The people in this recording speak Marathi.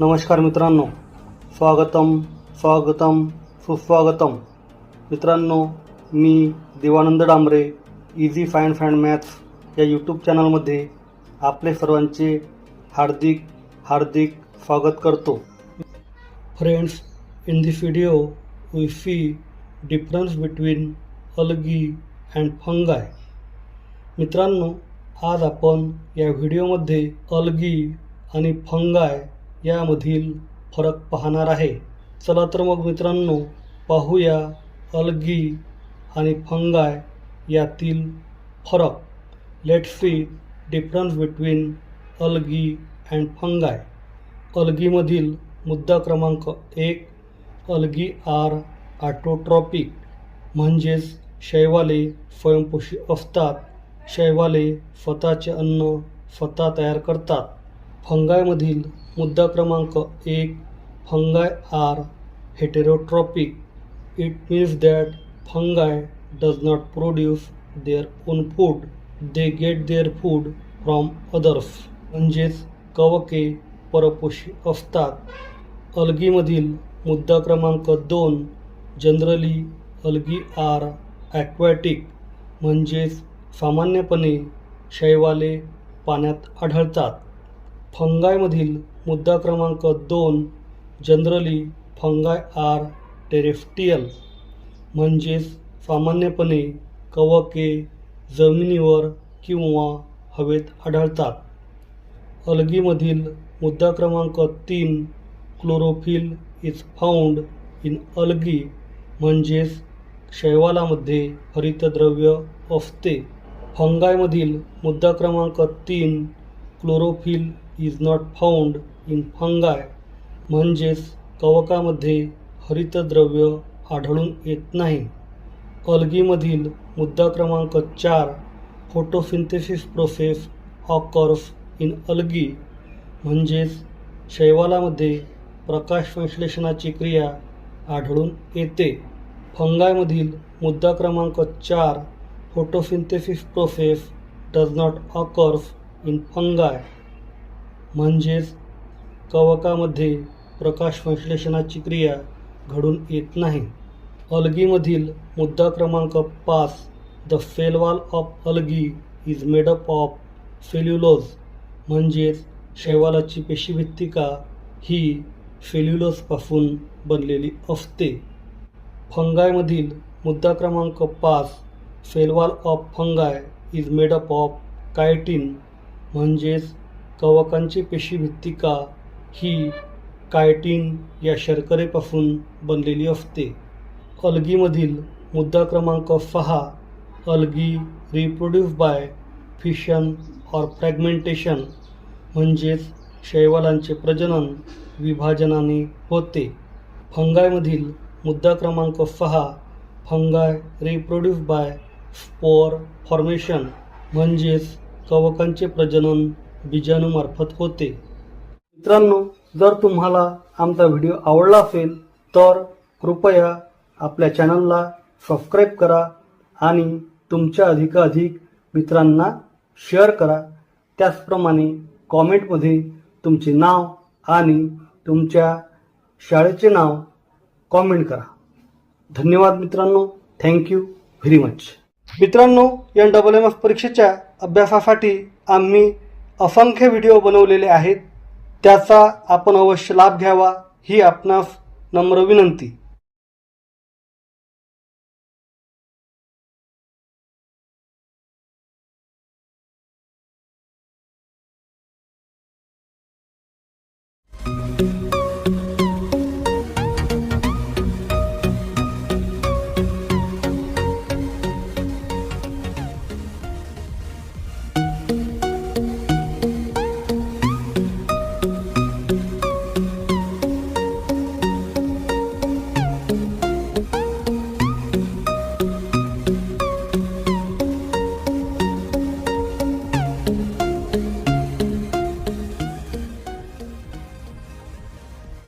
नमस्कार मित्रांनो. स्वागतम स्वागतम सुस्वागतम. मित्रांनो मी Devanand Dambare easy fine fine maths या यूट्यूब चॅनलमध्ये आपले सर्वांचे हार्दिक हार्दिक स्वागत करतो. Friends in this video we see difference between algae and fungi मित्रांनो आज आपण या व्हिडिओमध्ये अलगी आणि फंगाय यामधील फरक पाहणार आहे. चला तर मग मित्रांनो पाहूया अलगी आणि फंगाय यातील फरक. Let see difference between algae and fungi. अलगीमधील मुद्दा क्रमांक एक अलगी आर आटोट्रॉपिक म्हणजेच शैवाले स्वयंपोषी असतात. शैवाले स्वतःचे अन्न स्वतः तयार करतात. फंगायमधील मुद्दा क्रमांक एक fungi are heterotrophic it means that fungi does not produce their own food they get their food from others म्हणजेच कवके परपोषी असतात. अलगीमधील मुद्दा क्रमांक दोन जनरली अलगी आर ॲक्वॅटिक म्हणजेच सामान्यपणे शैवाले पाण्यात आढळतात. फंगायमधील मुद्दा क्रमांक दोन जनरली फंगाय आर टेरेफ्टियल म्हणजेच सामान्यपणे कवके जमिनीवर किंवा हवेत आढळतात. अलगीमधील मुद्दा क्रमांक तीन chlorophyll is found in algae म्हणजेच शैवालामध्ये हरितद्रव्य असते. फंगायमधील मुद्दा क्रमांक तीन chlorophyll is not found in fungi म्हणजेच कवकामध्ये हरितद्रव्य आढळून येत नाही. अलगीमधील मुद्दा क्रमांक चार photosynthesis process occurs in algae. म्हणजेच शैवालामध्ये प्रकाश संश्लेषणाची क्रिया आढळून येते. फंगायमधील मुद्दा क्रमांक चार photosynthesis process does not occurs in fungi म्हणजेच कवकामध्ये प्रकाश संश्लेषणाची क्रिया घडून येत नाही. अलगीमधील मुद्दा क्रमांक पाच the cell wall of algae is made up of cellulose म्हणजेच शैवालाची पेशीभित्तिका ही सेल्युलोजपासून बनलेली असते. फंगायमधील मुद्दा क्रमांक पाच cell wall of fungi is made up of chitin म्हणजेच कवकांची पेशीभित्तिका ही कायटिन या शर्करेपासून बनलेली असते. अलगीमधील मुद्दा क्रमांक सहा algae reproduce by fission or fragmentation म्हणजेच शैवालांचे प्रजनन विभाजनाने होते. फंगायमधील मुद्दा क्रमांक सहा fungi reproduce by spore formation म्हणजेच कवकांचे प्रजनन बीजाणूमार्फत होते. मित्रांनो जर तुम्हाला आमचा व्हिडिओ आवडला असेल तर कृपया आपल्या चॅनलला सबस्क्राईब करा आणि तुमच्या अधिकाधिक मित्रांना शेअर करा. त्याचप्रमाणे कॉमेंटमध्ये तुमचे नाव आणि तुमच्या शाळेचे नाव कॉमेंट करा. धन्यवाद मित्रांनो. थँक्यू व्हेरी मच मित्रांनो या डबल एम एफ परीक्षेच्या अभ्यासासाठी आम्ही असंख्य व्हिडिओ बनवलेले आहेत. त्याचा आपण अवश्य लाभ घ्यावा ही आपणास नम्र विनंती.